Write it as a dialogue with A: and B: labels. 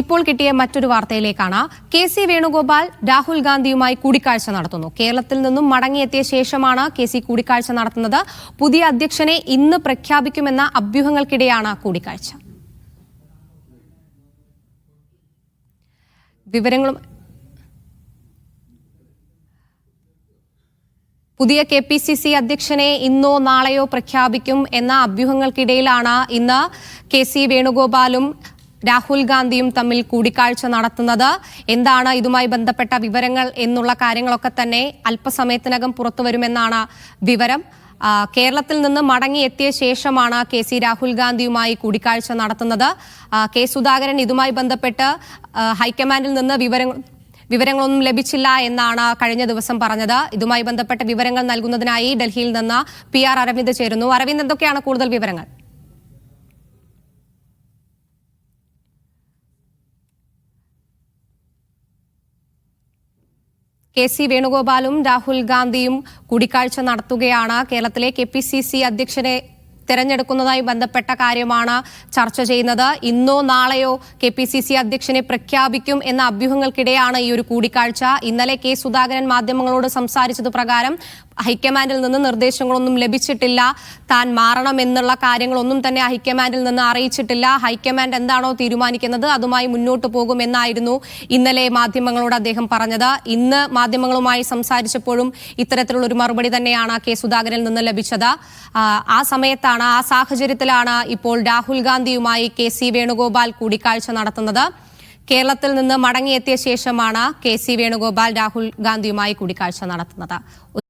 A: ഇപ്പോൾ കിട്ടിയ മറ്റൊരു വാർത്തയിലേക്കാണ് കെ സി വേണുഗോപാൽ രാഹുൽ ഗാന്ധിയുമായി കൂടിക്കാഴ്ച നടത്തുന്നു. കേരളത്തിൽ നിന്നും മടങ്ങിയെത്തിയ ശേഷമാണ് കെ സി കൂടിക്കാഴ്ച നടത്തുന്നത്. പുതിയ അധ്യക്ഷനെ ഇന്ന് പ്രഖ്യാപിക്കുമെന്ന അഭ്യൂഹങ്ങൾക്കിടെയാണ് കൂടിക്കാഴ്ച. വിവരങ്ങളും പുതിയ കെ പി സി സി അധ്യക്ഷനെ ഇന്നോ നാളെയോ പ്രഖ്യാപിക്കും എന്ന അഭ്യൂഹങ്ങൾക്കിടയിലാണ് ഇന്ന് കെ സി വേണുഗോപാലും രാഹുൽ ഗാന്ധിയും തമ്മിൽ കൂടിക്കാഴ്ച നടത്തുന്നത് എന്താണ്? ഇതുമായി ബന്ധപ്പെട്ട വിവരങ്ങൾ എന്നുള്ള കാര്യങ്ങളൊക്കെ തന്നെ അല്പസമയത്തിനകം പുറത്തു വരുമെന്നാണ് വിവരം. കേരളത്തിൽ നിന്ന് മടങ്ങി എത്തിയ ശേഷമാണ് കെ സി രാഹുൽ ഗാന്ധിയുമായി കൂടിക്കാഴ്ച നടത്തുന്നത്. കെ സുധാകരൻ ഇതുമായി ബന്ധപ്പെട്ട് ഹൈക്കമാൻഡിൽ നിന്ന് വിവരങ്ങൾ വിവരങ്ങളൊന്നും ലഭിച്ചില്ല എന്നാണ് കഴിഞ്ഞ ദിവസം പറഞ്ഞത്. ഇതുമായി ബന്ധപ്പെട്ട വിവരങ്ങൾ നൽകുന്നതിനായി ഡൽഹിയിൽ നിന്ന് പി ആർ അരവിന്ദ് ചേരുന്നു. അരവിന്ദ് എന്തൊക്കെയാണ് കൂടുതൽ വിവരങ്ങൾ? കെ സി വേണുഗോപാലും രാഹുൽ ഗാന്ധിയും കൂടിക്കാഴ്ച നടത്തുകയാണ്. കേരളത്തിലെ കെ പി സി സി അധ്യക്ഷനെ തെരഞ്ഞെടുക്കുന്നതുമായി ബന്ധപ്പെട്ട കാര്യമാണ് ചർച്ച ചെയ്യുന്നത്. ഇന്നോ നാളെയോ കെ പി സി സി അധ്യക്ഷനെ പ്രഖ്യാപിക്കും എന്ന അഭ്യൂഹങ്ങൾക്കിടെയാണ് ഈ ഒരു കൂടിക്കാഴ്ച. ഇന്നലെ കെ സുധാകരൻ മാധ്യമങ്ങളോട് സംസാരിച്ചത് പ്രകാരം ഹൈക്കമാൻഡിൽ നിന്ന് നിർദ്ദേശങ്ങളൊന്നും ലഭിച്ചിട്ടില്ല. താൻ മാറണം എന്നുള്ള കാര്യങ്ങളൊന്നും തന്നെ ഹൈക്കമാൻഡിൽ നിന്ന് അറിയിച്ചിട്ടില്ല. ഹൈക്കമാൻഡ് എന്താണോ തീരുമാനിക്കുന്നത് അതുമായി മുന്നോട്ട് പോകുമെന്നായിരുന്നു ഇന്നലെ മാധ്യമങ്ങളോട് അദ്ദേഹം പറഞ്ഞത്. ഇന്ന് മാധ്യമങ്ങളുമായി സംസാരിച്ചപ്പോഴും ഇത്തരത്തിലുള്ള ഒരു മറുപടി തന്നെയാണ് കെ സുധാകരനിൽ നിന്ന് ലഭിച്ചത്. ആ, സമയത്താണ് ആ സാഹചര്യത്തിലാണ് ഇപ്പോൾ രാഹുൽ ഗാന്ധിയുമായി കെ സി വേണുഗോപാൽ കൂടിക്കാഴ്ച നടത്തുന്നത്. കേരളത്തിൽ നിന്ന് മടങ്ങിയെത്തിയ ശേഷമാണ് കെ സി വേണുഗോപാൽ രാഹുൽ ഗാന്ധിയുമായി കൂടിക്കാഴ്ച നടത്തുന്നത്.